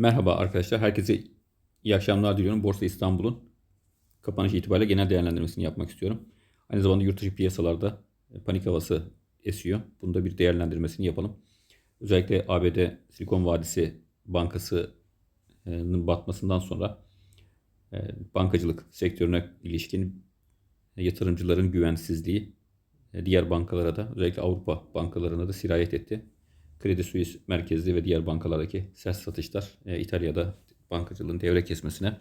Merhaba arkadaşlar. Herkese iyi akşamlar diliyorum. Borsa İstanbul'un kapanış itibariyle genel değerlendirmesini yapmak istiyorum. Aynı zamanda yurt dışı piyasalarda e, panik havası esiyor. Bunu da bir değerlendirmesini yapalım. Özellikle ABD Silikon Vadisi Bankası'nın batmasından sonra e, bankacılık sektörüne ilişkin yatırımcıların güvensizliği e, diğer bankalara da özellikle Avrupa bankalarına da sirayet etti. Kredi Suisse merkezli ve diğer bankalardaki sert satışlar e, İtalya'da bankacılığın devre kesmesine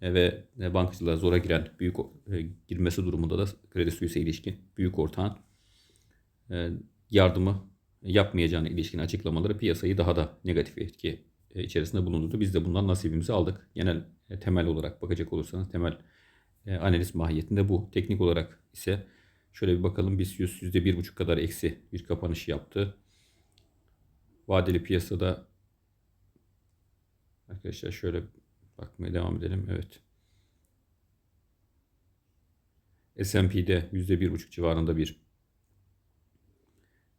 e, ve e, bankacılığa zora giren büyük e, girmesi durumunda da Kredi Suisse'e ilişkin büyük ortağın e, yardımı yapmayacağına ilişkin açıklamaları piyasayı daha da negatif etki e, içerisinde bulundurdu. Biz de bundan nasibimizi aldık. Genel e, temel olarak bakacak olursanız temel e, analiz mahiyetinde bu. Teknik olarak ise şöyle bir bakalım BIST 100 %1,5 kadar eksi bir kapanış yaptı. Vadeli piyasada arkadaşlar şöyle bakmaya devam edelim. Evet. S&P'de %1,5 civarında bir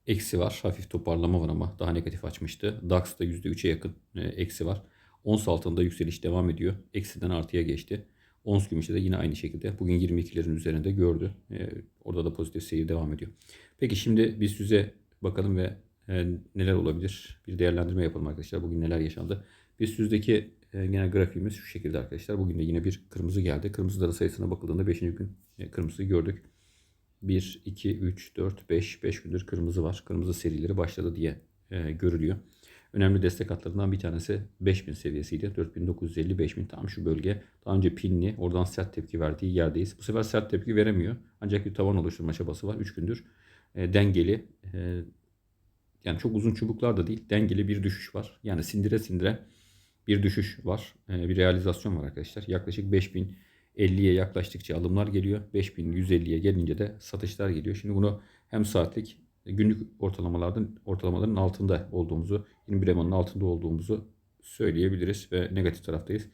eksi var. Hafif toparlama var ama daha negatif açmıştı. DAX'da %3'e yakın e, eksi var. Ons altında yükseliş devam ediyor. Eksiden artıya geçti. Ons gümüşte de yine aynı şekilde. Bugün 22'lerin üzerinde gördü. E, orada da pozitif seyir devam ediyor. Peki şimdi biz yüze bakalım ve e, neler olabilir? Bir değerlendirme yapalım arkadaşlar. Bugün neler yaşandı? BIST 100'deki e, genel grafiğimiz şu şekilde arkadaşlar. Bugün de yine bir kırmızı geldi. Kırmızıların sayısına bakıldığında 5. gün e, kırmızıyı gördük. 1, 2, 3, 4, 5, 5 gündür kırmızı var. Kırmızı serileri başladı diye e, görülüyor. Önemli destek hatlarından bir tanesi 5000 seviyesiydi. 4950 5000 tam şu bölge. Daha önce pinli oradan sert tepki verdiği yerdeyiz. Bu sefer sert tepki veremiyor. Ancak bir tavan oluşturma çabası var. 3 gündür e, dengeli yani çok uzun çubuklar da değil dengeli bir düşüş var. Yani sindire sindire bir düşüş var. E, bir realizasyon var arkadaşlar. Yaklaşık 5050'ye yaklaştıkça alımlar geliyor. 5150'ye gelince de satışlar geliyor. Şimdi bunu hem saatlik günlük ortalamalardan ortalamaların altında olduğumuzu, 21 EMA'nın altında olduğumuzu söyleyebiliriz ve negatif taraftayız.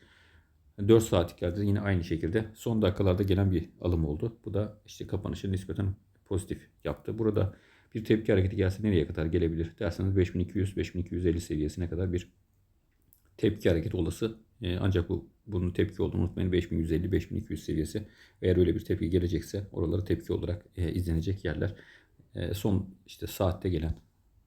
4 saatliklerde yine aynı şekilde son dakikalarda gelen bir alım oldu. Bu da işte kapanışı nispeten pozitif yaptı. Burada bir tepki hareketi gelse nereye kadar gelebilir derseniz 5200-5250 seviyesine kadar bir tepki hareketi olası. E, ancak bu bunun tepki olduğunu unutmayın 5150-5200 seviyesi. Eğer öyle bir tepki gelecekse oraları tepki olarak e, izlenecek yerler. E, son işte saatte gelen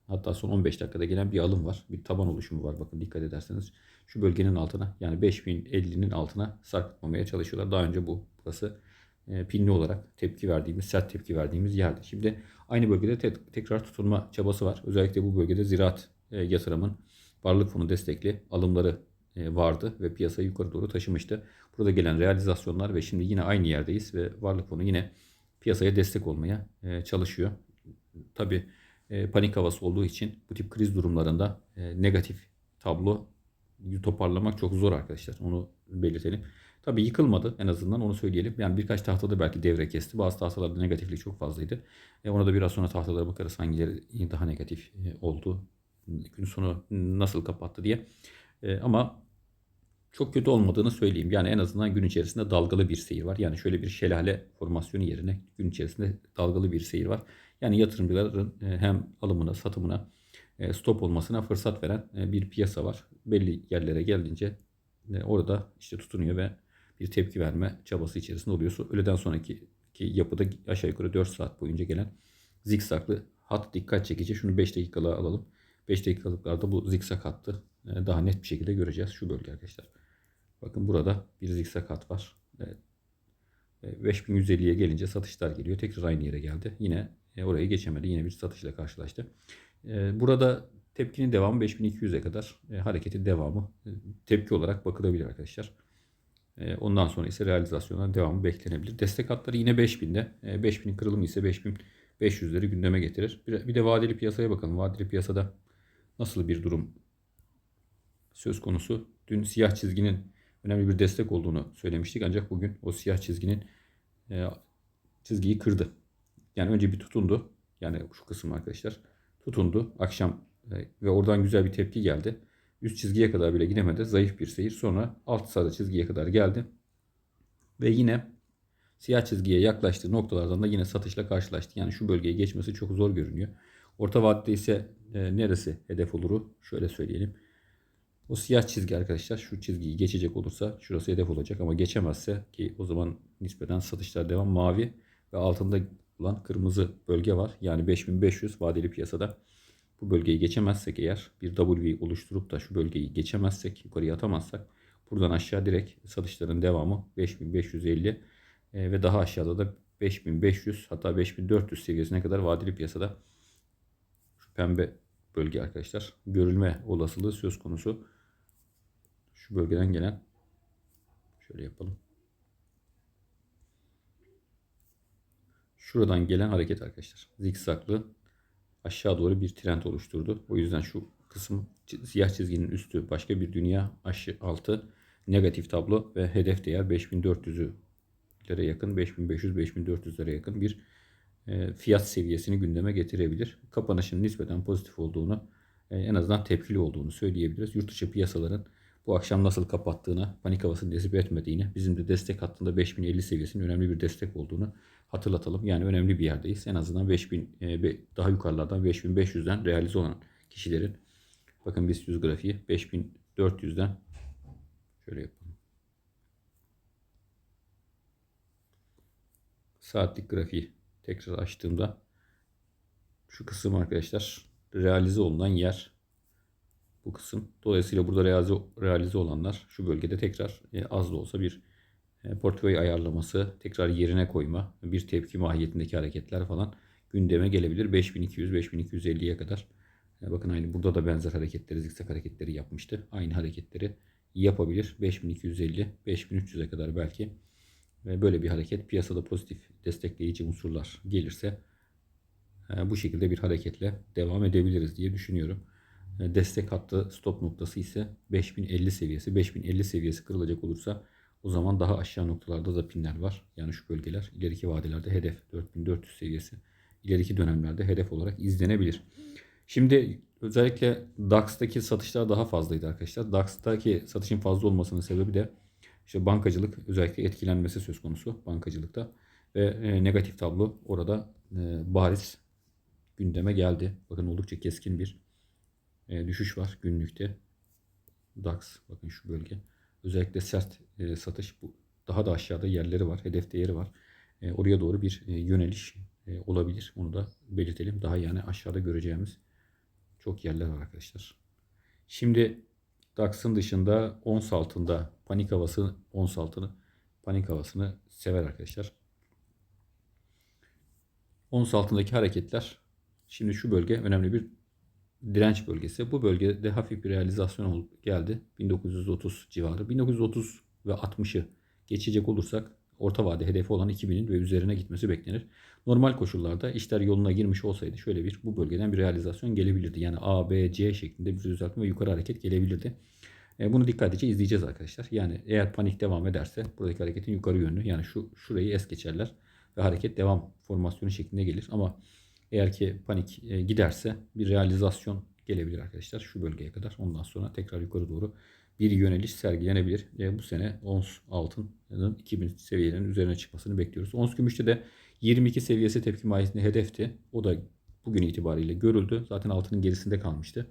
hatta son 15 dakikada gelen bir alım var. Bir taban oluşumu var bakın dikkat ederseniz. Şu bölgenin altına yani 5050'nin altına sarkıtmamaya çalışıyorlar. Daha önce bu burası e, pinli olarak tepki verdiğimiz, sert tepki verdiğimiz yerdi. Şimdi aynı bölgede te- tekrar tutunma çabası var. Özellikle bu bölgede ziraat e, yatırımın varlık fonu destekli alımları e, vardı ve piyasayı yukarı doğru taşımıştı. Burada gelen realizasyonlar ve şimdi yine aynı yerdeyiz ve varlık fonu yine piyasaya destek olmaya e, çalışıyor. Tabi e, panik havası olduğu için bu tip kriz durumlarında e, negatif tablo toparlamak çok zor arkadaşlar. Onu belirtelim. Tabii yıkılmadı en azından onu söyleyelim. Yani birkaç tahtada belki devre kesti. Bazı tahtalarda negatiflik çok fazlaydı. E ona da biraz sonra tahtalara bakarız hangileri daha negatif e, oldu. Gün sonu nasıl kapattı diye. E, ama çok kötü olmadığını söyleyeyim. Yani en azından gün içerisinde dalgalı bir seyir var. Yani şöyle bir şelale formasyonu yerine gün içerisinde dalgalı bir seyir var. Yani yatırımcıların e, hem alımına, satımına, e, stop olmasına fırsat veren bir piyasa var. Belli yerlere gelince orada işte tutunuyor ve bir tepki verme çabası içerisinde oluyor. Öğleden sonraki ki yapıda aşağı yukarı 4 saat boyunca gelen zikzaklı hat dikkat çekici. Şunu 5 dakikalığa alalım. 5 dakikalıklarda bu zikzak hattı daha net bir şekilde göreceğiz. Şu bölge arkadaşlar. Bakın burada bir zikzak hat var. Evet. 5150'ye gelince satışlar geliyor. Tekrar aynı yere geldi. Yine orayı geçemedi. Yine bir satışla karşılaştı. Burada tepkinin devamı 5200'e kadar hareketin devamı tepki olarak bakılabilir arkadaşlar. Ondan sonra ise realizasyonların devamı beklenebilir. Destek hatları yine 5000'de. 5000'in kırılımı ise 5500'leri gündeme getirir. Bir de vadeli piyasaya bakalım. Vadeli piyasada nasıl bir durum söz konusu? Dün siyah çizginin önemli bir destek olduğunu söylemiştik. Ancak bugün o siyah çizginin çizgiyi kırdı. Yani önce bir tutundu. Yani şu kısım arkadaşlar. Tutundu. Akşam ve oradan güzel bir tepki geldi. Üst çizgiye kadar bile gidemedi. Zayıf bir seyir. Sonra alt sarı çizgiye kadar geldi. Ve yine siyah çizgiye yaklaştığı noktalardan da yine satışla karşılaştı. Yani şu bölgeyi geçmesi çok zor görünüyor. Orta vadede ise e, neresi hedef oluru? Şöyle söyleyelim. O siyah çizgi arkadaşlar şu çizgiyi geçecek olursa şurası hedef olacak ama geçemezse ki o zaman nispeten satışlar devam mavi ve altında olan kırmızı bölge var. Yani 5500 vadeli piyasada bu bölgeyi geçemezsek eğer bir W oluşturup da şu bölgeyi geçemezsek yukarıya atamazsak buradan aşağı direkt satışların devamı 5550 e, ve daha aşağıda da 5500 hatta 5400 seviyesine kadar vadeli piyasada şu pembe bölge arkadaşlar görülme olasılığı söz konusu. Şu bölgeden gelen şöyle yapalım. Şuradan gelen hareket arkadaşlar. Zikzaklı aşağı doğru bir trend oluşturdu. O yüzden şu kısım siyah çizginin üstü başka bir dünya aşı altı negatif tablo ve hedef değer 5400'lere yakın 5500-5400'lere yakın bir e, fiyat seviyesini gündeme getirebilir. Kapanışın nispeten pozitif olduğunu e, en azından tepkili olduğunu söyleyebiliriz. Yurt dışı piyasaların bu akşam nasıl kapattığını, panik havası desip etmediğini, bizim de destek hattında 5050 seviyesinin önemli bir destek olduğunu hatırlatalım. Yani önemli bir yerdeyiz. En azından 5000 e, daha yukarılardan 5500'den realize olan kişilerin bakın BIST 100 grafiği 5400'den şöyle yapalım. Saatlik grafiği tekrar açtığımda şu kısım arkadaşlar realize olunan yer bu kısım. Dolayısıyla burada realize, realize olanlar şu bölgede tekrar e, az da olsa bir portföy ayarlaması, tekrar yerine koyma, bir tepki mahiyetindeki hareketler falan gündeme gelebilir. 5200-5250'ye kadar. E, bakın aynı burada da benzer hareketleri, zikzak hareketleri yapmıştı. Aynı hareketleri yapabilir. 5250, 5300'e kadar belki. Ve böyle bir hareket piyasada pozitif destekleyici unsurlar gelirse bu şekilde bir hareketle devam edebiliriz diye düşünüyorum. Destek hattı stop noktası ise 5050 seviyesi. 5050 seviyesi kırılacak olursa o zaman daha aşağı noktalarda da pinler var. Yani şu bölgeler ileriki vadelerde hedef 4400 seviyesi. İleriki dönemlerde hedef olarak izlenebilir. Şimdi özellikle DAX'taki satışlar daha fazlaydı arkadaşlar. DAX'taki satışın fazla olmasının sebebi de işte bankacılık özellikle etkilenmesi söz konusu bankacılıkta ve e, negatif tablo orada e, bariz gündeme geldi. Bakın oldukça keskin bir e, düşüş var günlükte. DAX bakın şu bölge. Özellikle sert e, satış bu daha da aşağıda yerleri var. Hedef değeri var. E, oraya doğru bir e, yöneliş e, olabilir. Onu da belirtelim. Daha yani aşağıda göreceğimiz çok yerler var arkadaşlar. Şimdi DAX'ın dışında ons altında panik havası ons altını panik havasını sever arkadaşlar. Ons altındaki hareketler şimdi şu bölge önemli bir direnç bölgesi. Bu bölgede hafif bir realizasyon olup geldi. 1930 civarı. 1930 ve 60'ı geçecek olursak orta vade hedefi olan 2000'in ve üzerine gitmesi beklenir. Normal koşullarda işler yoluna girmiş olsaydı şöyle bir bu bölgeden bir realizasyon gelebilirdi. Yani A, B, C şeklinde bir düzeltme ve yukarı hareket gelebilirdi. E, bunu dikkatlice izleyeceğiz arkadaşlar. Yani eğer panik devam ederse buradaki hareketin yukarı yönlü yani şu şurayı es geçerler ve hareket devam formasyonu şeklinde gelir. Ama eğer ki panik e, giderse bir realizasyon gelebilir arkadaşlar şu bölgeye kadar. Ondan sonra tekrar yukarı doğru bir yöneliş sergilenebilir. E, bu sene ons altının 2000 seviyelerinin üzerine çıkmasını bekliyoruz. Ons gümüşte de 22 seviyesi tepki mahiyetinde hedefti. O da bugün itibariyle görüldü. Zaten altının gerisinde kalmıştı.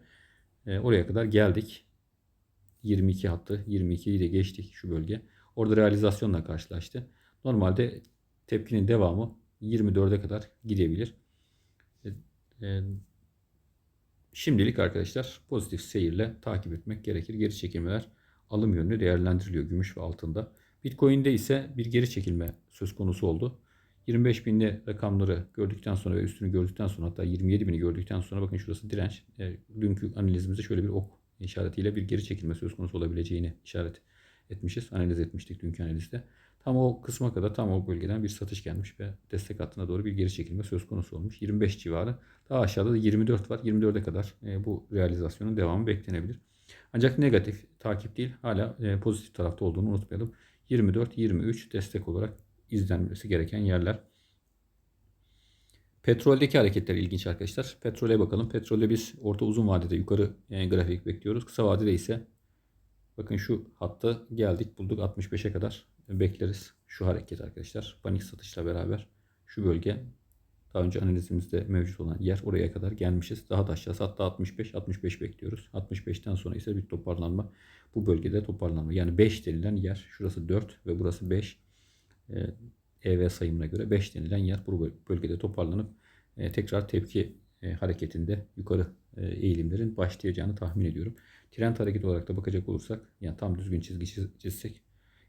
E, oraya kadar geldik. 22 hattı. 22'yi de geçtik şu bölge. Orada realizasyonla karşılaştı. Normalde tepkinin devamı 24'e kadar gidebilir. E, şimdilik arkadaşlar pozitif seyirle takip etmek gerekir. Geri çekilmeler alım yönlü değerlendiriliyor gümüş ve altında. Bitcoin'de ise bir geri çekilme söz konusu oldu. 25 binli rakamları gördükten sonra ve üstünü gördükten sonra hatta 27 bini gördükten sonra bakın şurası direnç. E, dünkü analizimizde şöyle bir ok işaretiyle bir geri çekilme söz konusu olabileceğini işaret etmişiz. Analiz etmiştik dünkü analizde. Tam o kısma kadar tam o bölgeden bir satış gelmiş ve destek hattına doğru bir geri çekilme söz konusu olmuş. 25 civarı. Daha aşağıda da 24 var. 24'e kadar e, bu realizasyonun devamı beklenebilir. Ancak negatif takip değil hala e, pozitif tarafta olduğunu unutmayalım. 24-23 destek olarak izlenmesi gereken yerler. Petroldeki hareketler ilginç arkadaşlar. Petrole bakalım. Petrolde biz orta uzun vadede yukarı e, grafik bekliyoruz. Kısa vadede ise bakın şu hatta geldik bulduk 65'e kadar bekleriz şu hareket arkadaşlar. Panik satışla beraber şu bölge Daha önce analizimizde mevcut olan yer oraya kadar gelmişiz. Daha da aşağısı hatta 65 65 bekliyoruz. 65'ten sonra ise bir toparlanma. Bu bölgede toparlanma. Yani 5 denilen yer şurası 4 ve burası 5. Ee, EV sayımına göre 5 denilen yer bu bölgede toparlanıp e, tekrar tepki e, hareketinde yukarı e, eğilimlerin başlayacağını tahmin ediyorum. Trend hareketi olarak da bakacak olursak yani tam düzgün çizgi çiz- çizsek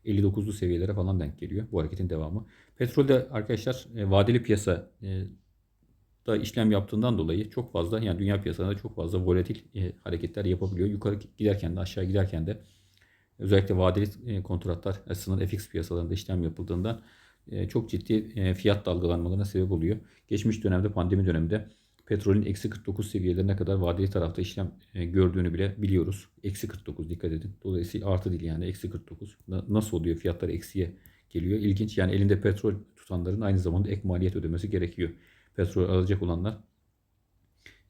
59'lu seviyelere falan denk geliyor bu hareketin devamı. Petrolde arkadaşlar e, vadeli piyasa e, da işlem yaptığından dolayı çok fazla yani dünya piyasalarında çok fazla volatil e, hareketler yapabiliyor. Yukarı giderken de aşağı giderken de özellikle vadeli e, kontratlar açısından FX piyasalarında işlem yapıldığından e, çok ciddi e, fiyat dalgalanmalarına sebep oluyor. Geçmiş dönemde pandemi döneminde petrolün eksi 49 seviyelerine kadar vadeli tarafta işlem e, gördüğünü bile biliyoruz. Eksi 49 dikkat edin. Dolayısıyla artı değil yani eksi 49. Na- Nasıl oluyor fiyatlar eksiye geliyor? İlginç yani elinde petrol tutanların aynı zamanda ek maliyet ödemesi gerekiyor. Petrol alacak olanlar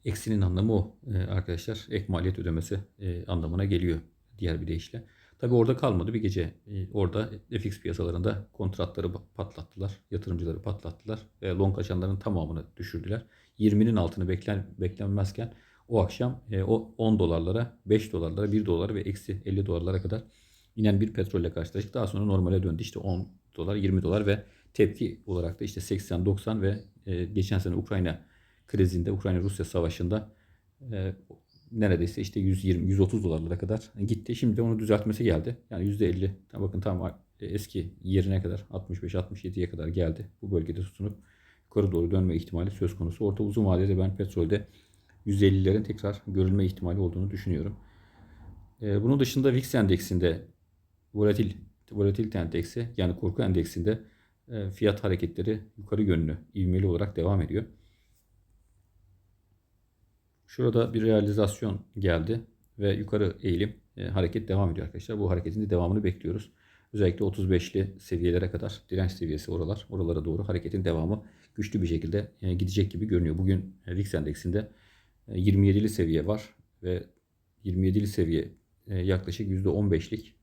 eksinin anlamı o e, arkadaşlar. Ek maliyet ödemesi e, anlamına geliyor diğer bir deyişle. Tabi orada kalmadı bir gece. e, orada FX piyasalarında kontratları patlattılar. Yatırımcıları patlattılar. Ve long açanların tamamını düşürdüler. 20'nin altını beklen, beklenmezken o akşam e, o 10 dolarlara, 5 dolarlara, 1 dolara ve eksi 50 dolarlara kadar inen bir petrolle karşılaştık. Daha sonra normale döndü. İşte 10 dolar, 20 dolar ve tepki olarak da işte 80, 90 ve e, geçen sene Ukrayna krizinde, Ukrayna-Rusya savaşında e, neredeyse işte 120 130 dolarlara kadar gitti. Şimdi onu düzeltmesi geldi. Yani %50 tam bakın tam eski yerine kadar 65 67'ye kadar geldi. Bu bölgede tutunup yukarı doğru dönme ihtimali söz konusu. Orta uzun vadede ben petrolde 150'lerin tekrar görülme ihtimali olduğunu düşünüyorum. Ee, bunun dışında VIX endeksinde volatil volatilite endeksi yani korku endeksinde e, fiyat hareketleri yukarı yönlü ivmeli olarak devam ediyor. Şurada bir realizasyon geldi ve yukarı eğilim e, hareket devam ediyor arkadaşlar. Bu hareketin de devamını bekliyoruz. Özellikle 35'li seviyelere kadar direnç seviyesi oralar. Oralara doğru hareketin devamı güçlü bir şekilde e, gidecek gibi görünüyor. Bugün e, VIX endeksinde e, 27'li seviye var ve 27'li seviye e, yaklaşık %15'lik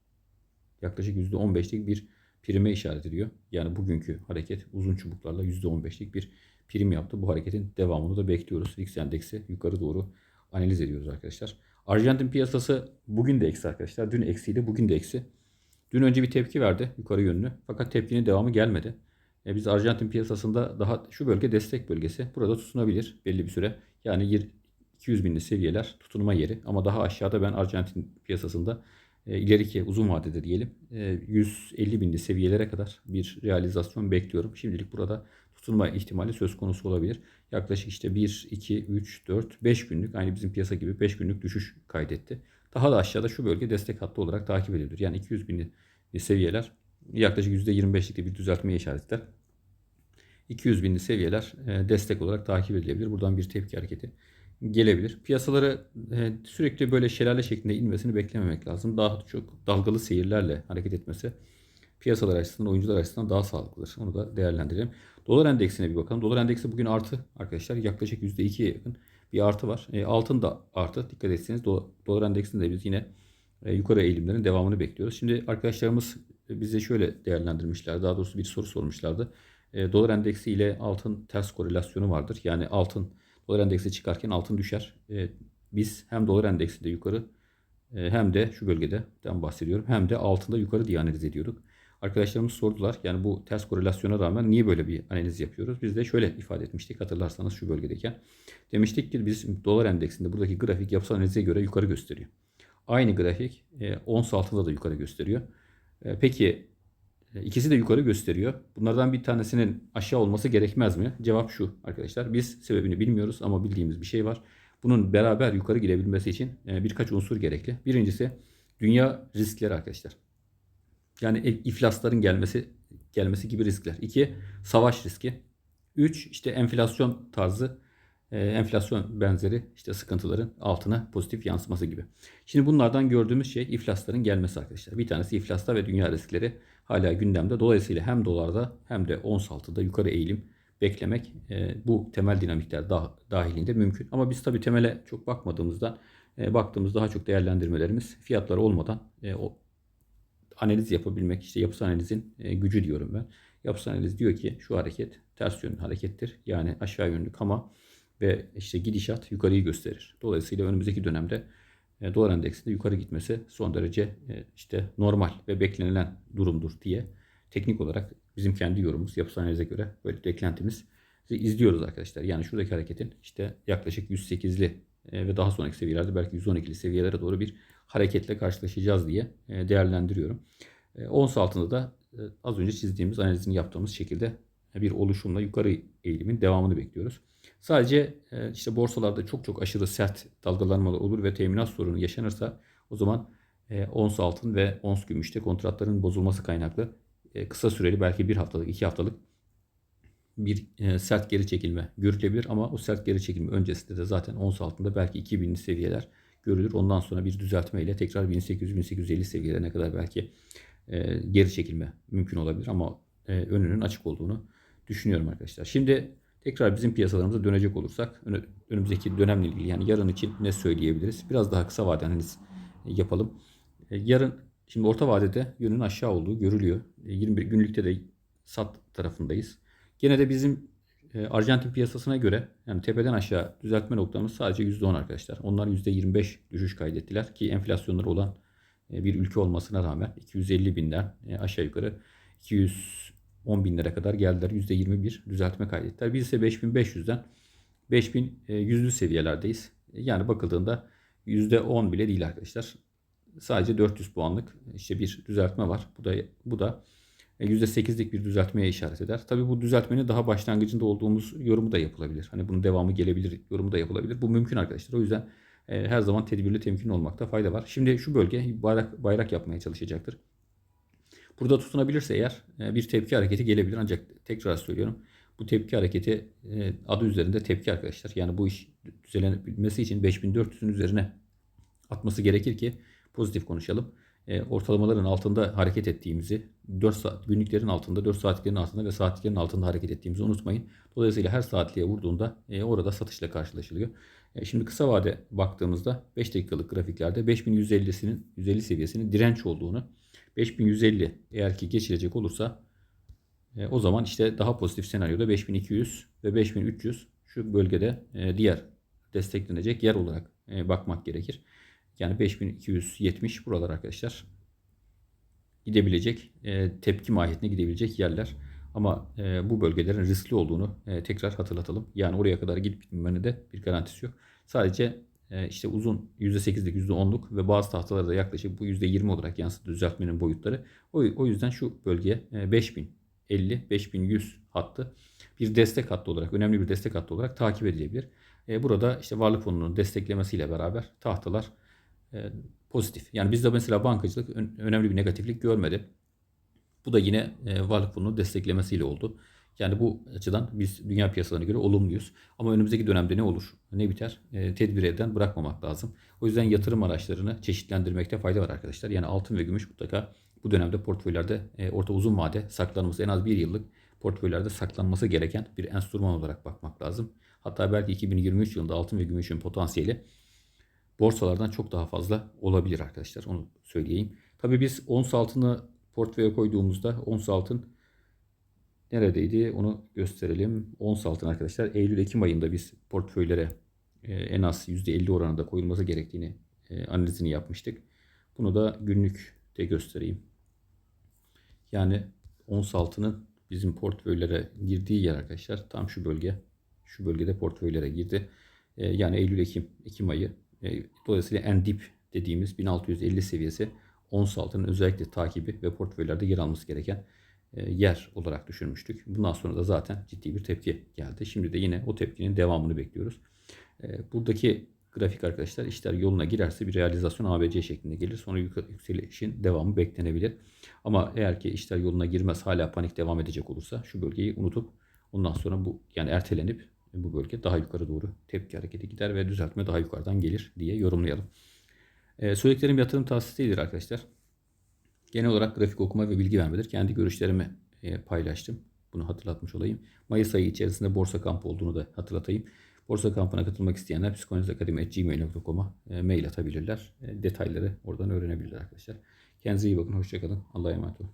yaklaşık %15'lik bir prime işaret ediyor. Yani bugünkü hareket uzun çubuklarla %15'lik bir prim yaptı. Bu hareketin devamını da bekliyoruz. VIX endeksi yukarı doğru analiz ediyoruz arkadaşlar. Arjantin piyasası bugün de eksi arkadaşlar. Dün eksiydi, bugün de eksi. Dün önce bir tepki verdi yukarı yönlü. Fakat tepkinin devamı gelmedi. E biz Arjantin piyasasında daha şu bölge destek bölgesi. Burada tutunabilir belli bir süre. Yani 200 binli seviyeler tutunma yeri. Ama daha aşağıda ben Arjantin piyasasında ileriki uzun vadede diyelim e, 150 binli seviyelere kadar bir realizasyon bekliyorum. Şimdilik burada tutunma ihtimali söz konusu olabilir. Yaklaşık işte 1, 2, 3, 4, 5 günlük aynı bizim piyasa gibi 5 günlük düşüş kaydetti. Daha da aşağıda şu bölge destek hattı olarak takip edilir. Yani 200 binli seviyeler yaklaşık %25'lik bir düzeltmeye işaretler. 200 binli seviyeler e, destek olarak takip edilebilir. Buradan bir tepki hareketi gelebilir. Piyasaları e, sürekli böyle şelale şeklinde inmesini beklememek lazım. Daha çok dalgalı seyirlerle hareket etmesi piyasalar açısından, oyuncular açısından daha sağlıklıdır. Onu da değerlendirelim. Dolar endeksine bir bakalım. Dolar endeksi bugün artı arkadaşlar. Yaklaşık %2'ye yakın bir artı var. E, altın da artı. Dikkat etseniz dolar endeksinde biz yine e, yukarı eğilimlerin devamını bekliyoruz. Şimdi arkadaşlarımız bize şöyle değerlendirmişler. Daha doğrusu bir soru sormuşlardı. E, dolar endeksi ile altın ters korelasyonu vardır. Yani altın dolar endeksi çıkarken altın düşer. E, biz hem dolar endeksinde yukarı e, hem de şu bölgeden bahsediyorum. Hem de altında yukarı diye analiz ediyorduk. Arkadaşlarımız sordular. Yani bu ters korelasyona rağmen niye böyle bir analiz yapıyoruz? Biz de şöyle ifade etmiştik hatırlarsanız şu bölgedeyken. Demiştik ki biz dolar endeksinde buradaki grafik yapısal analize göre yukarı gösteriyor. Aynı grafik e, ons altında da yukarı gösteriyor. E, peki ikisi de yukarı gösteriyor. Bunlardan bir tanesinin aşağı olması gerekmez mi? Cevap şu arkadaşlar. Biz sebebini bilmiyoruz ama bildiğimiz bir şey var. Bunun beraber yukarı gidebilmesi için e, birkaç unsur gerekli. Birincisi dünya riskleri arkadaşlar. Yani iflasların gelmesi gelmesi gibi riskler. İki, savaş riski. Üç, işte enflasyon tarzı, e, enflasyon benzeri işte sıkıntıların altına pozitif yansıması gibi. Şimdi bunlardan gördüğümüz şey iflasların gelmesi arkadaşlar. Bir tanesi iflasta ve dünya riskleri hala gündemde. Dolayısıyla hem dolarda hem de ons altıda yukarı eğilim beklemek e, bu temel dinamikler dah, dahilinde mümkün. Ama biz tabii temele çok bakmadığımızdan e, baktığımızda daha çok değerlendirmelerimiz fiyatlar olmadan e, o analiz yapabilmek, işte yapısal analizin gücü diyorum ben. Yapısal analiz diyor ki şu hareket ters yönlü harekettir. Yani aşağı yönlü kama ve işte gidişat yukarıyı gösterir. Dolayısıyla önümüzdeki dönemde e, dolar endeksinde yukarı gitmesi son derece e, işte normal ve beklenilen durumdur diye teknik olarak bizim kendi yorumumuz yapısal analize göre böyle beklentimiz izliyoruz arkadaşlar. Yani şuradaki hareketin işte yaklaşık 108'li e, ve daha sonraki seviyelerde belki 112'li seviyelere doğru bir hareketle karşılaşacağız diye değerlendiriyorum. Ons altında da az önce çizdiğimiz analizini yaptığımız şekilde bir oluşumla yukarı eğilimin devamını bekliyoruz. Sadece e, işte borsalarda çok çok aşırı sert dalgalanmalar olur ve teminat sorunu yaşanırsa o zaman e, ons altın ve ons gümüşte kontratların bozulması kaynaklı e, kısa süreli belki bir haftalık iki haftalık bir sert geri çekilme görülebilir ama o sert geri çekilme öncesinde de zaten ons altında belki 2000'li seviyeler görülür. Ondan sonra bir düzeltme ile tekrar 1800-1850 seviyelerine kadar belki geri çekilme mümkün olabilir ama önünün açık olduğunu düşünüyorum arkadaşlar. Şimdi Tekrar bizim piyasalarımıza dönecek olursak önümüzdeki dönemle ilgili yani yarın için ne söyleyebiliriz? Biraz daha kısa vade analiz yapalım. E, yarın şimdi orta vadede yönün aşağı olduğu görülüyor. 21 e, günlükte de sat tarafındayız. Gene de bizim e, Arjantin piyasasına göre yani tepeden aşağı düzeltme noktamız sadece %10 arkadaşlar. Onlar %25 düşüş kaydettiler ki enflasyonları olan bir ülke olmasına rağmen 250 binden aşağı yukarı 200 10 binlere kadar geldiler. %21 düzeltme kaydettiler. Biz ise 5500'den 5100'lü seviyelerdeyiz. Yani bakıldığında %10 bile değil arkadaşlar. Sadece 400 puanlık işte bir düzeltme var. Bu da bu da %8'lik bir düzeltmeye işaret eder. Tabi bu düzeltmenin daha başlangıcında olduğumuz yorumu da yapılabilir. Hani bunun devamı gelebilir yorumu da yapılabilir. Bu mümkün arkadaşlar. O yüzden e, her zaman tedbirli temkin olmakta fayda var. Şimdi şu bölge bayrak, bayrak yapmaya çalışacaktır. Burada tutunabilirse eğer e, bir tepki hareketi gelebilir. Ancak tekrar söylüyorum. Bu tepki hareketi e, adı üzerinde tepki arkadaşlar. Yani bu iş düzelebilmesi için 5400'ün üzerine atması gerekir ki pozitif konuşalım. E, ortalamaların altında hareket ettiğimizi, 4 saat günlüklerin altında, 4 saatliklerin altında ve saatliklerin altında hareket ettiğimizi unutmayın. Dolayısıyla her saatliğe vurduğunda orada satışla karşılaşılıyor. Şimdi kısa vade baktığımızda 5 dakikalık grafiklerde 5150'sinin 150 seviyesinin direnç olduğunu 5150 eğer ki geçilecek olursa e, o zaman işte daha pozitif senaryoda 5200 ve 5300 şu bölgede e, diğer desteklenecek yer olarak e, bakmak gerekir. Yani 5270 buralar arkadaşlar gidebilecek e, tepki mahiyetine gidebilecek yerler. Ama e, bu bölgelerin riskli olduğunu e, tekrar hatırlatalım. Yani oraya kadar gitmemenin de bir garantisi yok. Sadece işte uzun %8'lik %10'luk ve bazı tahtalarda yaklaşık bu %20 olarak yansıdı düzeltmenin boyutları. O, o yüzden şu bölgeye 5050 5100 hattı bir destek hattı olarak önemli bir destek hattı olarak takip edilebilir. E, burada işte varlık fonunun desteklemesiyle beraber tahtalar e, pozitif. Yani bizde mesela bankacılık önemli bir negatiflik görmedi. Bu da yine varlık fonunun desteklemesiyle oldu. Yani bu açıdan biz dünya piyasalarına göre olumluyuz. Ama önümüzdeki dönemde ne olur, ne biter? E, tedbir elden bırakmamak lazım. O yüzden yatırım araçlarını çeşitlendirmekte fayda var arkadaşlar. Yani altın ve gümüş mutlaka bu dönemde portföylerde e, orta uzun vade saklanması en az bir yıllık portföylerde saklanması gereken bir enstrüman olarak bakmak lazım. Hatta belki 2023 yılında altın ve gümüşün potansiyeli borsalardan çok daha fazla olabilir arkadaşlar. Onu söyleyeyim. Tabii biz ons altını portföye koyduğumuzda ons altın neredeydi onu gösterelim. Ons altın arkadaşlar Eylül-Ekim ayında biz portföylere e, en az %50 oranında koyulması gerektiğini e, analizini yapmıştık. Bunu da günlükte göstereyim. Yani ons altının bizim portföylere girdiği yer arkadaşlar tam şu bölge. Şu bölgede portföylere girdi. E, yani Eylül-Ekim Ekim ayı. Dolayısıyla en dip dediğimiz 1650 seviyesi ons altının özellikle takibi ve portföylerde yer alması gereken yer olarak düşünmüştük. Bundan sonra da zaten ciddi bir tepki geldi. Şimdi de yine o tepkinin devamını bekliyoruz. E, buradaki grafik arkadaşlar işler yoluna girerse bir realizasyon ABC şeklinde gelir. Sonra yükselişin devamı beklenebilir. Ama eğer ki işler yoluna girmez hala panik devam edecek olursa şu bölgeyi unutup ondan sonra bu yani ertelenip bu bölge daha yukarı doğru tepki hareketi gider ve düzeltme daha yukarıdan gelir diye yorumlayalım. Ee, söylediklerim yatırım tavsiyesi değildir arkadaşlar. Genel olarak grafik okuma ve bilgi vermedir. Kendi görüşlerimi e, paylaştım. Bunu hatırlatmış olayım. Mayıs ayı içerisinde borsa kampı olduğunu da hatırlatayım. Borsa kampına katılmak isteyenler psikolojikakademi.gmail.com'a e, mail atabilirler. E, detayları oradan öğrenebilirler arkadaşlar. Kendinize iyi bakın. Hoşçakalın. Allah'a emanet olun.